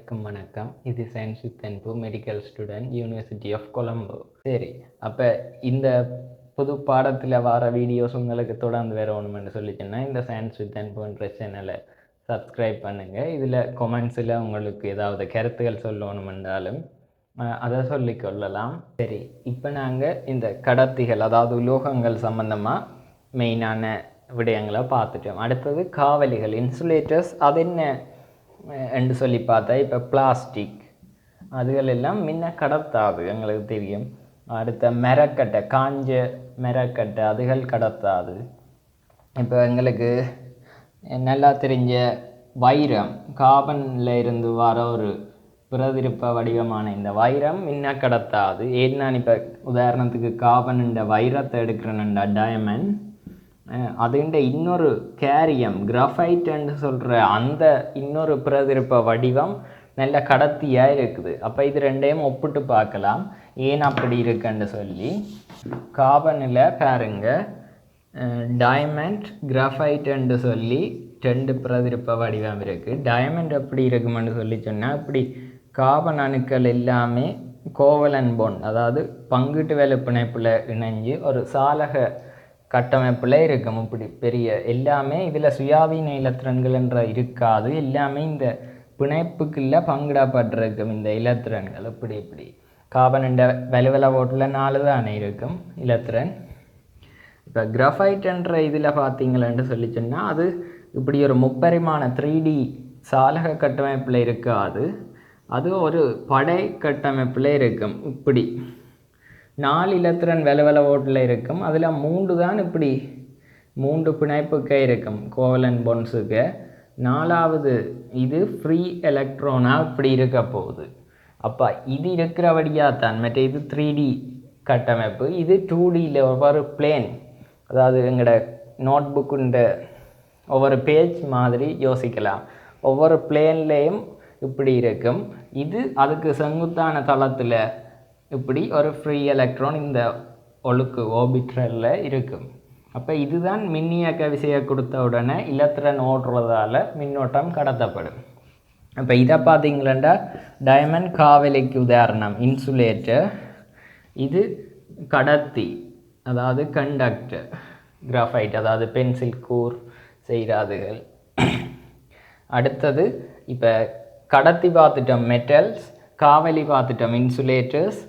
எல்லாருக்கும் வணக்கம். இது science with Anbu medical student university of Colombo சரி அப்போ இந்த புது பாடத்தில் வர வீடியோஸ் உங்களுக்கு தொடர்ந்து வரணும்னு சொல்லிச்சுன்னா இந்த சயின்ஸ் வித் அன்புன்ற சேனலை சப்ஸ்கிரைப் பண்ணுங்கள் இதில் கொமெண்ட்ஸில் உங்களுக்கு ஏதாவது கருத்துக்கள் சொல்லணுமென்றாலும் அதை அதை சொல்லிக்கொள்ளலாம் சரி இப்போ நாங்கள் இந்த கடத்திகள் அதாவது உலோகங்கள் சம்மந்தமாக மெயினான விடயங்களை பார்த்துட்டோம். அடுத்தது காவலிகள் இன்சுலேட்டர்ஸ் அது என்ன என்று சொல்லி பார்த்தா இப்போ பிளாஸ்டிக் அதுகள் எல்லாம் முன்ன கடத்தாது எங்களுக்கு தெரியும். அடுத்த மரக்கட்டை காஞ்ச மரக்கட்டை அதுகள் கடத்தாது. இப்போ எங்களுக்கு நல்லா தெரிஞ்ச வைரம் காபனில் இருந்து வர ஒரு பிரதிருப்ப வடிவமான இந்த வைரம் மின்ன கடத்தாது ஏன் நான் இப்போ உதாரணத்துக்கு காபன் இந்த வைரத்தை எடுக்கிறேன்டா டயமண்ட் அதுண்ட இன்னொரு கேரியம் கிராஃபைட்டுன்னு சொல்கிற அந்த இன்னொரு பிரதிருப்ப வடிவம் நல்ல கடத்தியாக இருக்குது. அப்போ இது ரெண்டையும் ஒப்பிட்டு பார்க்கலாம். ஏன் அப்படி இருக்குன்னு சொல்லி. காபனில் பாருங்க. டைமண்ட் கிராஃபைட்டுன்னு சொல்லி ரெண்டு பிரதிருப்ப வடிவம் இருக்குது டைமண்ட் எப்படி இருக்குமென்னு சொல்லி சொன்னால் இப்படி காபன் அணுக்கள் எல்லாமே கோவலன் போன் அதாவது பங்குட்டு வேலை பிணைப்பில் இணைஞ்சு ஒரு சாலக கட்டமைப்பில் இருக்கும் இப்படி பெரிய எல்லாமே இதில் சுயாதீன இலத்திரன்கள் என்ற இருக்காது. எல்லாமே இந்த பிணைப்புக்குள்ள பங்கிடப்பட்டிருக்கும் இந்த இலத்திரன்கள். இப்படி இப்படி கார்பன் என்ற வலுவல ஓட்டில் நாலு தானே இருக்கும் இலத்திரன். இப்போ கிராஃபைட்ன்ற இதில் பார்த்தீங்களேன்னு சொல்லி சொன்னால் அது இப்படி ஒரு முப்பரிமாண த்ரீ டி சாலக கட்டமைப்பில் இருக்காது. அது ஒரு படை கட்டமைப்பில் இருக்கும். இப்படி. நாலு இலத்திரன் வெல வெல ஓட்டில் இருக்கும். அதில் மூன்று தான் இப்படி மூன்று பிணைப்புக்கே இருக்கும் கோவலன் பொன்ஸுக்கு நாலாவது இது ஃப்ரீ எலக்ட்ரானாக இப்படி இருக்க போகுது. அப்போ இது இருக்கிறபடியாக தான் மற்ற இது த்ரீ டி கட்டமைப்பு இது டூ டியில் ஒவ்வொரு பிளேன் அதாவது எங்களோட நோட்புக்குண்ட ஒவ்வொரு பேஜ் மாதிரி யோசிக்கலாம். ஒவ்வொரு பிளேன்லேயும் இப்படி இருக்கும். இது அதுக்கு செங்குத்தான தளத்தில் இப்படி ஒரு ஃப்ரீ எலக்ட்ரான் இந்த ஒழுக்கு ஓபிட்ரலில் இருக்கும் அப்போ இதுதான் மின்னியக்க விசையை கொடுத்த உடனே இலத்திரன் ஓடுறதால மின்னோட்டம் கடத்தப்படும். அப்போ இதை பார்த்தீங்களா டைமண்ட் காவலிக்கு உதாரணம் இன்சுலேட்டர் இது கடத்தி அதாவது கண்டக்டர் கிராஃபைட் அதாவது பென்சில் கூர் செய்கிறாதுகள் அடுத்தது இப்போ கடத்தி பார்த்துட்டோம் மெட்டல்ஸ் காவலி பார்த்துட்டோம் இன்சுலேட்டர்ஸ்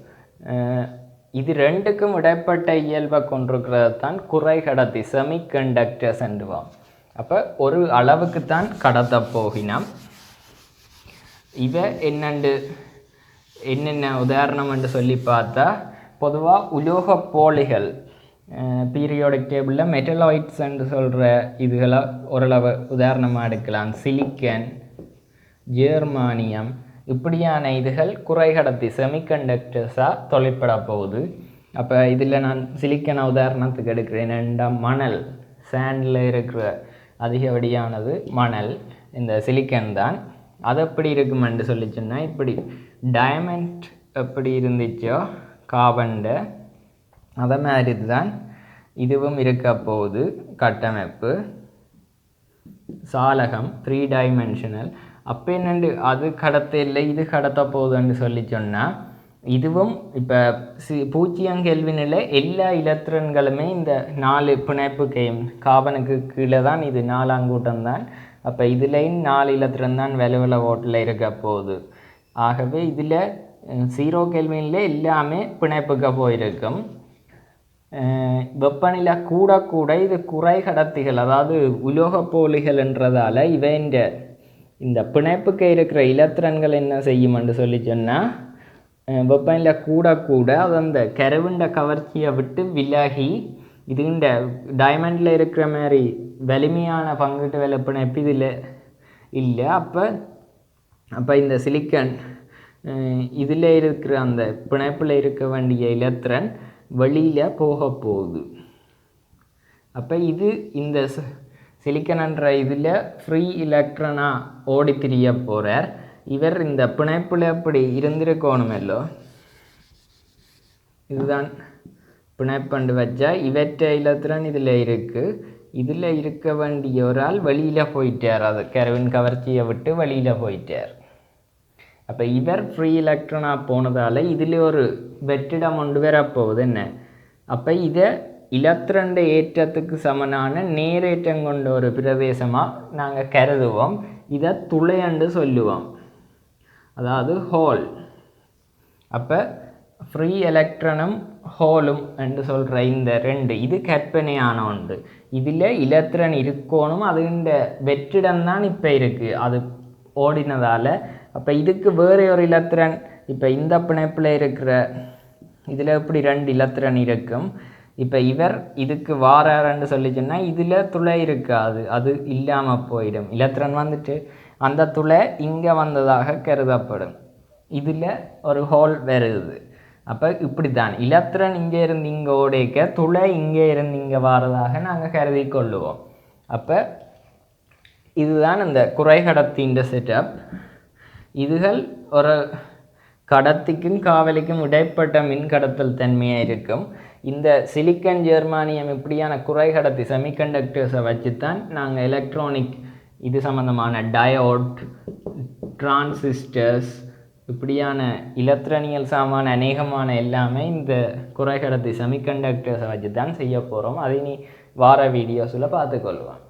இது ரெண்டுக்கும் இடைப்பட்ட இயல்பை கொண்டிருக்கிறது தான் குறை கடத்தி செமி கண்டக்டர்ஸ் என்றுவோம். அப்போ ஒரு அளவுக்கு தான் கடத்த போகினோம். இவ என்னண்டு என்னென்ன உதாரணம் என்று சொல்லி பார்த்தா பொதுவாக உலோக போலிகள் பீரியோடிக் டேபிளில் மெட்டலாய்ட்ஸ் என்று சொல்கிற இதுகளை ஓரளவு உதாரணமாக எடுக்கலாம். சிலிக்கன் ஜெர்மானியம் இப்படியான இதுகள் குறைகடத்தி செமிகண்டக்டர்ஸாக தொழிற்பட போகுது. அப்போ இதில் நான் சிலிக்கனை உதாரணத்துக்கு எடுக்கிறேன். ஏனெண்டா மணல் சாண்டில் இருக்கிற அதிகப்படியானது மணல் இந்த சிலிக்கன் தான். அது எப்படி இருக்குமென்று சொல்லி சொன்னால் இப்படி டயமண்ட் எப்படி இருந்துச்சோ காபண்ட அதை மாதிரி தான் இதுவும் இருக்க போகுது. கட்டமைப்பு சாலகம் த்ரீ டைமென்ஷனல் அப்போ என்னண்டு அது கடத்த இல்லை இது கடத்த போகுதுன்னு சொல்லி சொன்னால் இதுவும் இப்போ சி பூஜ்ஜியம் கேள்வினில் எல்லா இலத்திரன்களுமே இந்த நாலு பிணைப்பு கேம் காவனுக்கு கீழே தான் இது நாலாங்கூட்டம் தான். அப்போ இதுலேயும் நாலு இலத்திரன் தான் வில வில ஓட்டில் இருக்க போகுது. ஆகவே இதில் சீரோ கேள்வினில் எல்லாமே பிணைப்புக்க போயிருக்கும். வெப்பநிலை கூட கூட இது குறை கடத்திகள் அதாவது உலோக போலிகள்ன்றதால இவைன்ற இந்த பிணைப்புக்கு இருக்கிற இலத்திரன்கள் என்ன செய்யும்னு சொல்லி சொன்னால் வெப்பநிலை கூட கூட அது அந்த கருவுண்ட கவர்ச்சியை விட்டு விலகி இதுண்ட டைமண்டில் இருக்கிற மாதிரி வலிமையான பங்குட்டு வில பிணைப்பு இதில் இல்லை. அப்போ அப்போ இந்த சிலிக்கன் இதில் இருக்கிற அந்த பிணைப்பில் இருக்க வேண்டிய இலத்திரன் வெளியில் போக போகுது. அப்போ இது இந்த சிலிக்கன்ன்ற இதில் ஃப்ரீ எலக்ட்ரனாக ஓடி திரிய போகிறார் இவர் இந்த பிணைப்பில் இப்படி இருந்திருக்கணுமல்லோ இதுதான் பிணைப்பண்டு வச்சா. இவற்றை இலத்திரன் இதில் இருக்குது இதில் இருக்க வேண்டிய ஒரு ஆள் வெளியில் போயிட்டார். அது கருவின் கவர்ச்சியை விட்டு வெளியில் போயிட்டார். அப்போ இவர் ஃப்ரீ எலக்ட்ரானாக போனதால் இதில் ஒரு வெற்றிடம் கொண்டு வரப்போகுது என்ன? அப்போ இதை இலத்திரண்ட ஏற்றத்துக்கு சமனான நேரேற்றம் கொண்ட ஒரு பிரதேசமாக நாங்கள் கருதுவோம். இதை துளையண்டு சொல்லுவோம். அதாவது ஹோல். அப்போ ஃப்ரீ எலக்ட்ரனும் ஹோலும் என்று சொல்கிற இந்த ரெண்டு இது கற்பனையான ஒன்று. இதில் இலத்திரன் இருக்கணும் அதுண்ட வெற்றிடம் தான் இப்போ இருக்குது அது ஓடினதால். அப்போ இதுக்கு வேறு ஒரு இலத்திரன். இப்போ இந்த பிணைப்பில் இருக்கிற இதில் எப்படி ரெண்டு இலத்திரன் இருக்கும்? இப்போ இவர் இதுக்கு வாராருன்னு சொல்லிச்சுன்னா இதில் துளை இருக்காது. அது இல்லாமல் போயிடும். இலத்திரன் வந்துட்டு அந்த துளை இங்கே வந்ததாக கருதப்படும். இதில் ஒரு ஹோல் வருது. அப்போ இப்படி தான் இலத்திரன் இங்கே இருந்து இங்கே ஓடைக்க துளை இங்கே இருந்து இங்கே வாரதாக நாங்கள் கருதி கொள்ளுவோம். அப்போ இதுதான் இந்த குறைகடத்தின்ற செட்டப் இதுகள் ஒரு கடத்திக்கும் காவலிக்கும் இடைப்பட்ட மின்கடத்தல் தன்மையாக இருக்கும். இந்த சிலிக்கன் ஜெர்மானியம் இப்படியான குறைகடத்தி செமிகண்டக்டர்ஸை வச்சு தான் நாங்கள் எலக்ட்ரானிக் இது சம்மந்தமான டயோட் டிரான்சிஸ்டர்ஸ் இப்படியான இலத்திரனியல் சாமான அநேகமான எல்லாமே இந்த குறைகடத்தி செமிகண்டக்டர்ஸை வச்சு தான் செய்ய போகிறோம் அதை நீ வார வீடியோஸில் பார்த்துக்கொள்வோம்